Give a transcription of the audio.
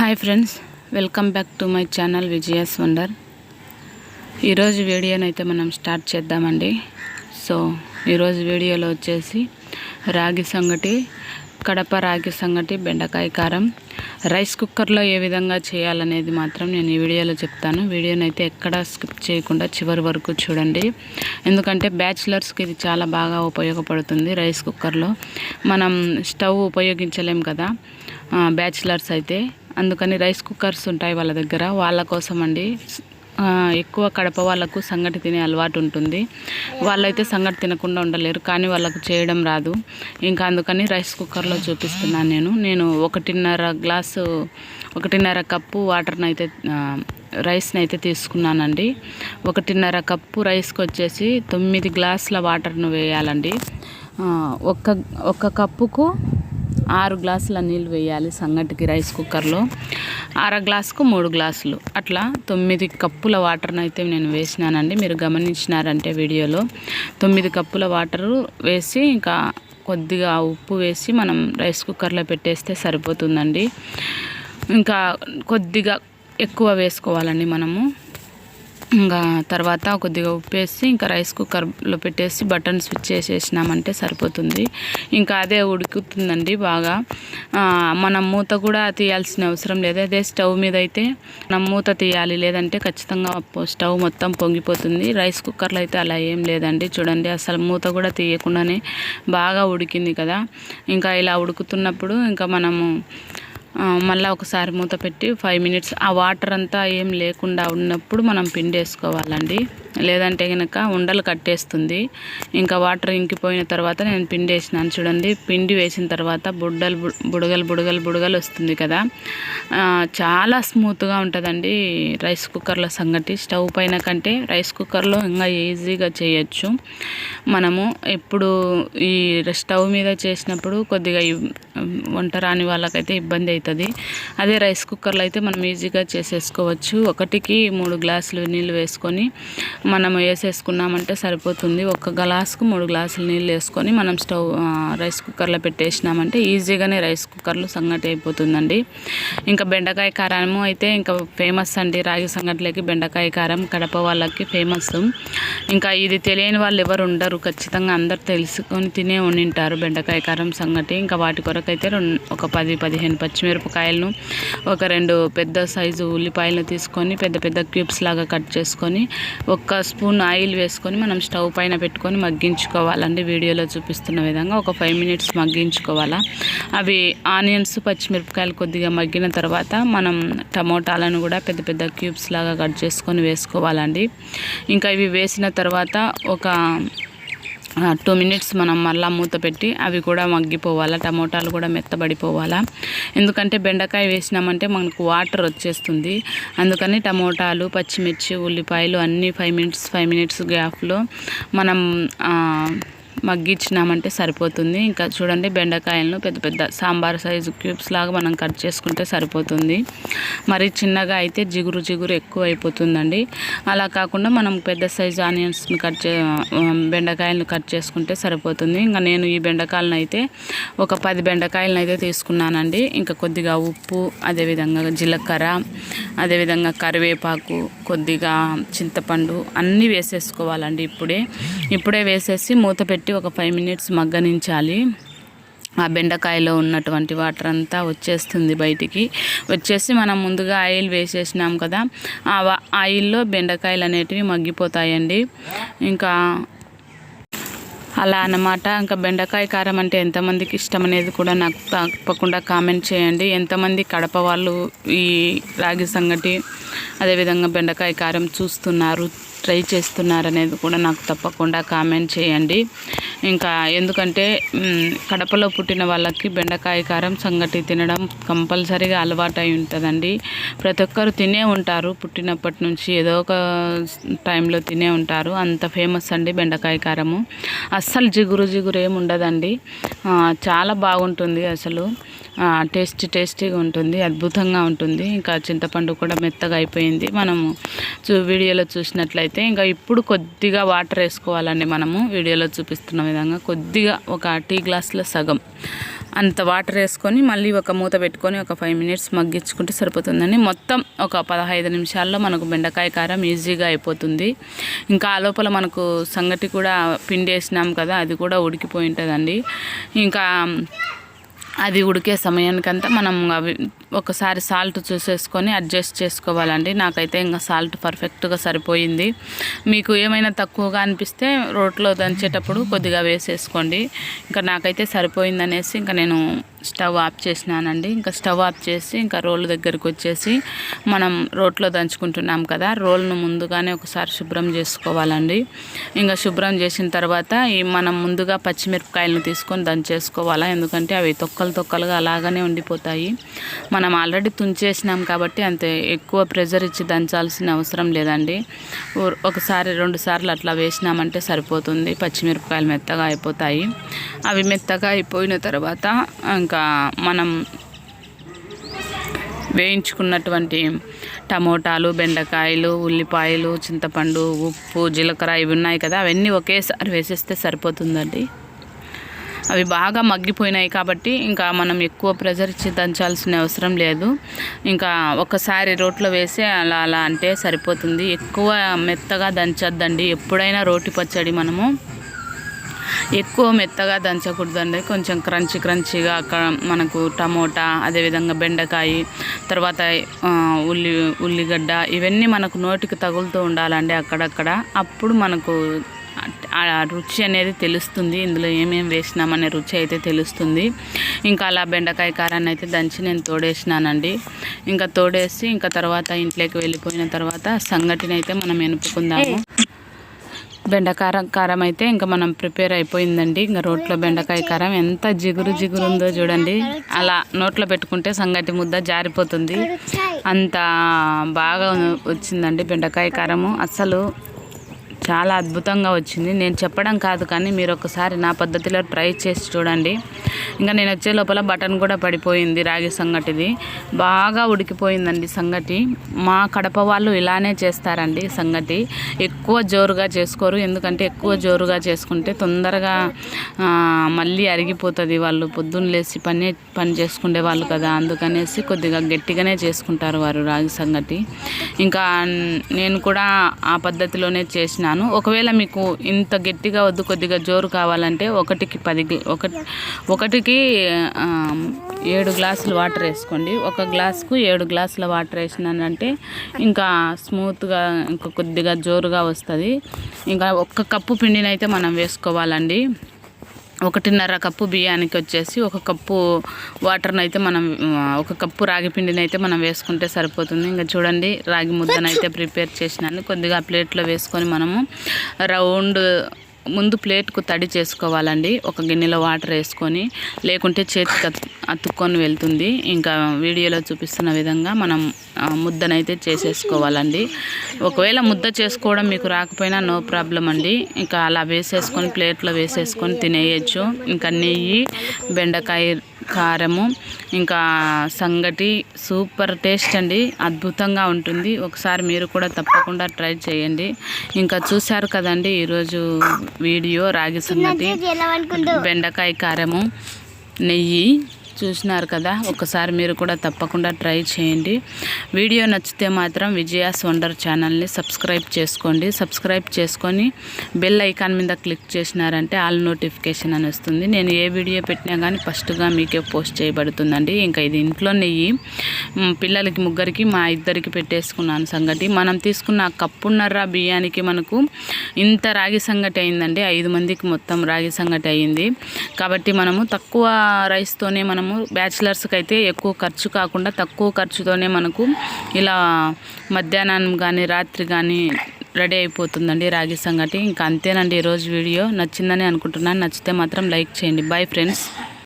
Hi friends welcome back to my channel Vijaya's wonder. ఈరోజు వీడియోనైతే మనం స్టార్ట్ చేద్దామండి. సో ఈరోజు వీడియోలో వచ్చేసి రాగి సంగటి కడప రాగి సంగటి బెండకాయ కారం. రైస్ కుక్కర్లో ఏ విధంగా చేయాలనేది మాత్రం నేను ఈ వీడియోలో చెప్తాను. వీడియోని అయితే ఎక్కడ స్కిప్ చేయకుండా చివరి వరకు చూడండి. ఎందుకంటే బ్యాచిలర్స్కి ఇది చాలా బాగా ఉపయోగపడుతుంది రైస్ కుక్కర్లో. మనం స్టవ్ ఉపయోగించలేం కదా బ్యాచిలర్స్ అయితే. అందుకని రైస్ కుక్కర్స్ ఉంటాయి వాళ్ళ దగ్గర. వాళ్ళ కోసం అండి ఎక్కువ కడప వాళ్ళకు సంగటి తినే అలవాటు ఉంటుంది. వాళ్ళైతే సంగటి తినకుండా ఉండలేరు కానీ వాళ్ళకు చేయడం రాదు. ఇంకా అందుకని రైస్ కుక్కర్లో చూపిస్తున్నాను నేను. నేను ఒకటిన్నర గ్లాసు ఒకటిన్నర కప్పు వాటర్ని అయితే రైస్ని అయితే తీసుకున్నానండి. ఒకటిన్నర కప్పు రైస్కి వచ్చేసి తొమ్మిది గ్లాసుల వాటర్ను వేయాలండి. ఒక్క ఒక్క కప్పుకు ఆరు గ్లాసుల నీళ్ళు వేయాలి సంగటికి రైస్ కుక్కర్లో. అర గ్లాసుకు మూడు గ్లాసులు. అట్లా తొమ్మిది కప్పుల వాటర్ని అయితే నేను వేసినానండి. మీరు గమనించినారంటే వీడియోలో. తొమ్మిది కప్పుల వాటరు వేసి ఇంకా కొద్దిగా ఉప్పు వేసి మనం రైస్ కుక్కర్లో పెట్టేస్తే సరిపోతుందండి. ఇంకా కొద్దిగా ఎక్కువ వేసుకోవాలండి మనము. ఇంకా తర్వాత కొద్దిగా ఉప్పు వేసి ఇంకా రైస్ కుక్కర్లో పెట్టేసి బటన్ స్విచ్ చేసేసినామంటే సరిపోతుంది. ఇంకా అదే ఉడుకుతుందండి బాగా. మనం మూత కూడా తీయాల్సిన అవసరం లేదు. అదే స్టవ్ మీద అయితే మనం మూత తీయాలి. లేదంటే ఖచ్చితంగా స్టవ్ మొత్తం పొంగిపోతుంది. రైస్ కుక్కర్లో అయితే అలా ఏం లేదండి. చూడండి అసలు మూత కూడా తీయకుండానే బాగా ఉడికింది కదా. ఇంకా ఇలా ఉడుకుతున్నప్పుడు ఇంకా మనము మళ్ళీ ఒకసారి మూత పెట్టి ఫైవ్ మినిట్స్ ఆ వాటర్ అంతా ఏం లేకుండా ఉన్నప్పుడు మనం పిండి వేసుకోవాలండి లేదంటే కనుక ఉండలు కట్టేస్తుంది. ఇంకా వాటర్ ఇంకిపోయిన తర్వాత నేను పిండి వేసినాను చూడండి. పిండి వేసిన తర్వాత బుడ్డలు బుడగలు బుడగలు బుడగలు వస్తుంది కదా. చాలా స్మూత్గా ఉంటుందండి రైస్ కుక్కర్లో సంగటి. స్టవ్ పైన కంటే రైస్ కుక్కర్లో ఇంకా ఈజీగా చేయొచ్చు. మనము ఎప్పుడు ఈ స్టవ్ మీద చేసినప్పుడు కొద్దిగా వంట రాని వాళ్ళకైతే ఇబ్బంది అవుతుంది. అదే రైస్ కుక్కర్లో అయితే మనం ఈజీగా చేసేసుకోవచ్చు. ఒకటికి మూడు గ్లాసులు నీళ్ళు వేసుకొని మనం వేసేసుకున్నామంటే సరిపోతుంది. ఒక గ్లాసుకు మూడు గ్లాసులు నీళ్ళు వేసుకొని మనం స్టవ్ రైస్ కుక్కర్లో పెట్టేసినామంటే ఈజీగానే రైస్ కుక్కర్లో సంగటి అయిపోతుందండి. ఇంకా బెండకాయ కారము అయితే ఇంకా ఫేమస్ అండి. రాగి సంగటిలోకి బెండకాయ కారం కడప వాళ్ళకి ఫేమస్. ఇంకా ఇది తెలియని వాళ్ళు ఎవరు ఉండరు. ఖచ్చితంగా అందరు తెలుసుకొని తినే ఉండింటారు బెండకాయ కారం సంగటి. ఇంకా వాటి కొరకు అయితే రెండు ఒక పది పదిహేను పచ్చిమిరపకాయలను ఒక రెండు పెద్ద సైజు ఉల్లిపాయలు తీసుకొని పెద్ద పెద్ద క్యూబ్స్ లాగా కట్ చేసుకొని ఒక స్పూన్ ఆయిల్ వేసుకొని మనం స్టవ్ పైన పెట్టుకొని మగ్గించుకోవాలండి. వీడియోలో చూపిస్తున్న విధంగా ఒక ఫైవ్ మినిట్స్ మగ్గించుకోవాలా. అవి ఆనియన్స్ పచ్చిమిరపకాయలు కొద్దిగా మగ్గిన తర్వాత మనం టమోటాలను కూడా పెద్ద పెద్ద క్యూబ్స్ లాగా కట్ చేసుకొని వేసుకోవాలండి. ఇంకా ఇవి వేసిన తర్వాత ఒక టూ మినిట్స్ మనం మళ్ళీ మూత పెట్టి అవి కూడా మగ్గిపోవాలా టమోటాలు కూడా మెత్తబడిపోవాలా. ఎందుకంటే బెండకాయ వేసినామంటే మనకు వాటర్ వచ్చేస్తుంది. అందుకని టమోటాలు పచ్చిమిర్చి ఉల్లిపాయలు అన్నీ ఫైవ్ మినిట్స్ ఫైవ్ మినిట్స్ గ్యాప్లో మనం మగ్గించినామంటే సరిపోతుంది. ఇంకా చూడండి బెండకాయలను పెద్ద పెద్ద సాంబార్ సైజు క్యూబ్స్ లాగా మనం కట్ చేసుకుంటే సరిపోతుంది. మరి చిన్నగా అయితే జిగురు జిగురు ఎక్కువ అయిపోతుందండి అలా కాకుండా మనం పెద్ద సైజు ఆనియన్స్ని కట్ చే బెండకాయలను కట్ చేసుకుంటే సరిపోతుంది. ఇంకా నేను ఈ బెండకాయలను అయితే ఒక పది బెండకాయలను అయితే తీసుకున్నానండి. ఇంకా కొద్దిగా ఉప్పు అదేవిధంగా జీలకర్ర అదేవిధంగా కరివేపాకు కొద్దిగా చింతపండు అన్నీ వేసేసుకోవాలండి ఇప్పుడే. ఇప్పుడే వేసేసి మూత పెట్టి ఒక ఫైవ్ మినిట్స్ మగ్గనించాలి. ఆ బెండకాయలో ఉన్నటువంటి వాటర్ అంతా వచ్చేస్తుంది బయటికి. వచ్చేసి మనం ముందుగా ఆయిల్ వేసేసినాం కదా ఆ ఆయిల్లో బెండకాయలు అనేటివి మగ్గిపోతాయండి. ఇంకా అలా అన్నమాట. ఇంకా బెండకాయ కారం అంటే ఎంతమందికి ఇష్టం అనేది కూడా నాకు తప్పకుండా కామెంట్ చేయండి. ఎంతమంది కడప వాళ్ళు ఈ రాగి సంగటి అదేవిధంగా బెండకాయ కారం చూస్తున్నారు? ట్రై చేస్తున్నారనేది కూడా నాకు తప్పకుండా కామెంట్ చేయండి. ఇంకా ఎందుకంటే కడపలో పుట్టిన వాళ్ళకి బెండకాయ కారం సంగటి తినడం కంపల్సరీగా అలవాటు అయి ఉంటుందండి. ప్రతి ఒక్కరు తినే ఉంటారు. పుట్టినప్పటి నుంచి ఏదో ఒక టైంలో తినే ఉంటారు. అంత ఫేమస్ అండి బెండకాయ కారము. అస్సలు జిగురు జిగురు ఏమి ఉండదండి. చాలా బాగుంటుంది అసలు. టేస్ట్ టేస్టీగా ఉంటుంది అద్భుతంగా ఉంటుంది. ఇంకా చింతపండు కూడా మెత్తగా అయిపోయింది. మనము చూ వీడియోలో చూసినట్లయితే ఇంకా ఇప్పుడు కొద్దిగా వాటర్ వేసుకోవాలండి మనము. వీడియోలో చూపిస్తున్న విధంగా కొద్దిగా ఒక టీ గ్లాసులో సగం అంత వాటర్ వేసుకొని మళ్ళీ ఒక మూత పెట్టుకొని ఒక ఫైవ్ మినిట్స్ మగ్గించుకుంటే సరిపోతుందండి. మొత్తం ఒక పదహైదు నిమిషాల్లో మనకు బెండకాయ కారం ఈజీగా అయిపోతుంది. ఇంకా ఆ లోపల మనకు సంగటి కూడా పిండి వేసినాం కదా అది కూడా ఉడికిపోయి ఉంటుందండి. ఇంకా అది ఉడికే సమయానికంతా మనం అవి ఒకసారి సాల్ట్ చూసేసుకొని అడ్జస్ట్ చేసుకోవాలండి. నాకైతే ఇంకా సాల్ట్ పర్ఫెక్ట్గా సరిపోయింది. మీకు ఏమైనా తక్కువగా అనిపిస్తే రోట్లో దంచేటప్పుడు కొద్దిగా వేసేసుకోండి. ఇంకా నాకైతే సరిపోయిందనేసి ఇంకా నేను స్టవ్ ఆఫ్ చేసినానండి. ఇంకా స్టవ్ ఆఫ్ చేసి ఇంకా రోల్ దగ్గరికి వచ్చేసి మనం రోట్లో దంచుకుంటున్నాం కదా రోల్ను ముందుగానే ఒకసారి శుభ్రం చేసుకోవాలండి. ఇంకా శుభ్రం చేసిన తర్వాత ఈ మనం ముందుగా పచ్చిమిరపకాయలను తీసుకొని దంచేసుకోవాలా ఎందుకంటే అవి తొక్కలు తొక్కలుగా అలాగనే ఉండిపోతాయి. మనం ఆల్రెడీ తుంచేసినాం కాబట్టి అంత ఎక్కువ ప్రెజర్ ఇచ్చి దంచాల్సిన అవసరం లేదండి. ఒకసారి రెండు సార్లు అట్లా వేసినామంటే సరిపోతుంది. పచ్చిమిరపకాయలు మెత్తగా అయిపోతాయి. అవి మెత్తగా అయిపోయిన తర్వాత ఇంకా మనం వేయించుకున్నటువంటి టమోటాలు బెండకాయలు ఉల్లిపాయలు చింతపండు ఉప్పు జీలకర్ర ఇవి ఉన్నాయి కదా అవన్నీ ఒకేసారి వేసేస్తే సరిపోతుందండి. అవి బాగా మగ్గిపోయినాయి కాబట్టి ఇంకా మనం ఎక్కువ ప్రెజర్ ఇచ్చి దంచాల్సిన అవసరం లేదు. ఇంకా ఒకసారి రోట్లో వేసి అలా అలా అంటే సరిపోతుంది. ఎక్కువ మెత్తగా దంచద్దండి. ఎప్పుడైనా రోటి పచ్చడి మనము ఎక్కువ మెత్తగా దంచకూడదండి. కొంచెం క్రంచి క్రంచిగా అక్కడ మనకు టమోటా అదేవిధంగా బెండకాయ తర్వాత ఉల్లి ఉల్లిగడ్డ ఇవన్నీ మనకు నోటికి తగులుతూ ఉండాలండి అక్కడక్కడ. అప్పుడు మనకు ఆ రుచి అనేది తెలుస్తుంది. ఇందులో ఏమేమి వేసినామనే రుచి అయితే తెలుస్తుంది. ఇంకా అలా బెండకాయ కారాన్ని అయితే దంచి నేను తోడేసినానండి. ఇంకా తోడేసి ఇంకా తర్వాత ఇంట్లోకి వెళ్ళిపోయిన తర్వాత సంగటిని అయితే మనం ఎనుపుకుందాము. బెండకారం కారం అయితే ఇంకా మనం ప్రిపేర్ అయిపోయిందండి. ఇంకా రోట్లో బెండకాయ కారం ఎంత జిగురు జిగురు ఉందో చూడండి. అలా నోట్లో పెట్టుకుంటే సంగటి ముద్ద జారిపోతుంది. అంత బాగా వచ్చిందండి బెండకాయ కారము. అసలు చాలా అద్భుతంగా వచ్చింది. నేను చెప్పడం కాదు కానీ మీరు ఒకసారి నా పద్ధతిలో ట్రై చేసి చూడండి. ఇంకా నేను వచ్చే లోపల బటన్ కూడా పడిపోయింది రాగి సంగటిది. బాగా ఉడికిపోయిందండి సంగటి. మా కడప వాళ్ళు ఇలానే చేస్తారండి సంగటి. ఎక్కువ జోరుగా చేసుకోరు. ఎందుకంటే ఎక్కువ జోరుగా చేసుకుంటే తొందరగా మళ్ళీ అరిగిపోతుంది వాళ్ళు. పొద్దున్న లేచి పని పని చేసుకునే వాళ్ళు కదా. అందుకనేసి కొద్దిగా గట్టిగానే చేసుకుంటారు వారు రాగి సంగటి. ఇంకా నేను కూడా ఆ పద్ధతిలోనే చేసిన. చేస్తున్నాను. ఒకవేళ మీకు ఇంత గట్టిగా వద్దు కొద్దిగా జోరు కావాలంటే ఒకటికి పది ఒక ఒకటికి ఏడు గ్లాసులు వాటర్ వేసుకోండి. ఒక గ్లాసుకు ఏడు గ్లాసుల వాటర్ వేసినానంటే ఇంకా స్మూత్గా ఇంకా కొద్దిగా జోరుగా వస్తుంది. ఇంకా ఒక్క కప్పు పిండినైతే మనం వేసుకోవాలండి. ఒకటిన్నర కప్పు బియ్యానికి వచ్చేసి ఒక కప్పు వాటర్ని అయితే మనం ఒక కప్పు రాగి పిండిని అయితే మనం వేసుకుంటే సరిపోతుంది. ఇంకా చూడండి రాగి ముద్దనైతే ప్రిపేర్ చేసినాను. కొద్దిగా ప్లేట్లో వేసుకొని మనము రౌండ్ ముందు ప్లేట్కు తడి చేసుకోవాలండి. ఒక గిన్నెలో వాటర్ వేసుకొని లేకుంటే చేతికి అతుక్కొని వెళ్తుంది. ఇంకా వీడియోలో చూపిస్తున్న విధంగా మనం ముద్దనైతే చేసేసుకోవాలండి. ఒకవేళ ముద్ద చేసుకోవడం మీకు రాకపోయినా నో ప్రాబ్లం అండి. ఇంకా అలా వేసేసుకొని ప్లేట్లో వేసేసుకొని తినేయచ్చు. ఇంకా నెయ్యి బెండకాయ కారము ఇంకా సంగటి సూపర్ టేస్ట్ అండి. అద్భుతంగా ఉంటుంది. ఒకసారి మీరు కూడా తప్పకుండా ట్రై చేయండి. ఇంకా చూశారు కదండి ఈరోజు వీడియో రాగి సంగటి బెండకాయ కారము నెయ్యి చూసినారు కదా ఒకసారి మీరు కూడా తప్పకుండా ట్రై చేయండి. వీడియో నచ్చితే మాత్రం విజయాస్ వండర్ ఛానల్ని సబ్స్క్రైబ్ చేసుకోండి. సబ్స్క్రైబ్ చేసుకొని బెల్ ఐకాన్ మీద క్లిక్ చేసినారంటే ఆల్ నోటిఫికేషన్ అని వస్తుంది. నేను ఏ వీడియో పెట్టినా కానీ ఫస్ట్గా మీకే పోస్ట్ చేయబడుతుందండి. ఇంకా ఇది ఇంట్లో నెయ్యి. పిల్లలకి ముగ్గురికి మా ఇద్దరికి పెట్టేసుకున్నాను సంగటి. మనం తీసుకున్న కప్పున్నర బియ్యానికి మనకు ఇంత రాగి సంగటి అయిందండి. ఐదు మందికి మొత్తం రాగి సంగటి అయింది. కాబట్టి మనము తక్కువ రైస్తోనే మనము మనము బ్యాచిలర్స్కి అయితే ఎక్కువ ఖర్చు కాకుండా తక్కువ ఖర్చుతోనే మనకు ఇలా మధ్యాహ్నం కానీ రాత్రి కానీ రెడీ అయిపోతుందండి రాగి సంగటి. ఇంకా అంతేనండి ఈరోజు వీడియో. నచ్చిందని అనుకుంటున్నాను. నచ్చితే మాత్రం లైక్ చేయండి. Bye friends